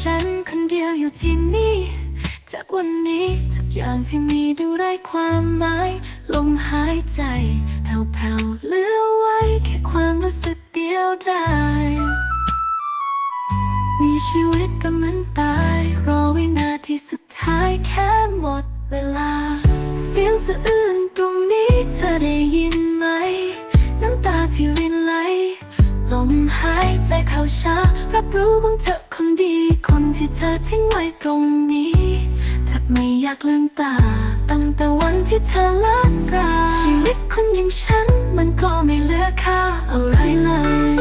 ฉันคนเดียวอยู่ที่นี่ จากวันนี้ทุกอย่างที่มีดูไร้ความหมาย ลมหายใจแผ่วๆเหลือไว้ แค่ความรู้สึกเดียวดายมีชีวิตก็เหมือนตาย รอวินาทีสุดท้ายแค่หมดเวลา เสียงสะอื้นตรงนี้เธอได้ยินไหม น้ำตาที่รินไหลลมหายใจเข้าช้า รับรู้บ้างเธอ ที่เธอทิ้งไว้ตรงนี้แทบไม่อยากลืมตา ตั้งแต่วันที่เธอเลิกราชีวิตคนอย่างฉัน มันก็ไม่เหลือค่าอะไรเลย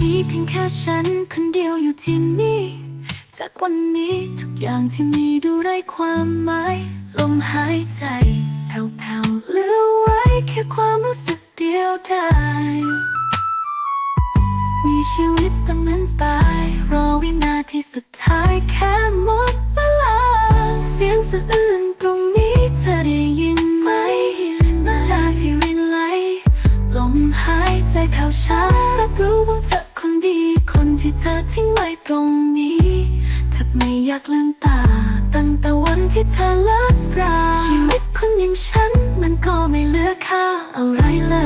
มีเพียงแค่ฉันคนเดียวอยู่ที่นี่ จากวันนี้ทุกอย่างที่มีดูไร้ความหมายลมหายใจแผ่วๆเหลือไว้แค่ความรู้สึกเดียวดายมีชีวิตแต่เหมือนตาย รอวินาทีสุดท้ายแค่หมดเวลาเสียงสะอื้นตรงนี้เธอได้ยินไหมน้ำตาที่รินไหลลมหายใจเข้าช้ารับรู้ว่าเธอคนดีคนที่เธอทิ้งไว้ตรงนี้ากลืมตา ตั้งแต่วันที่เธอเลิกราชีวิตคนอย่างฉันมันก็ไม่เหลือค่าอะไรเลย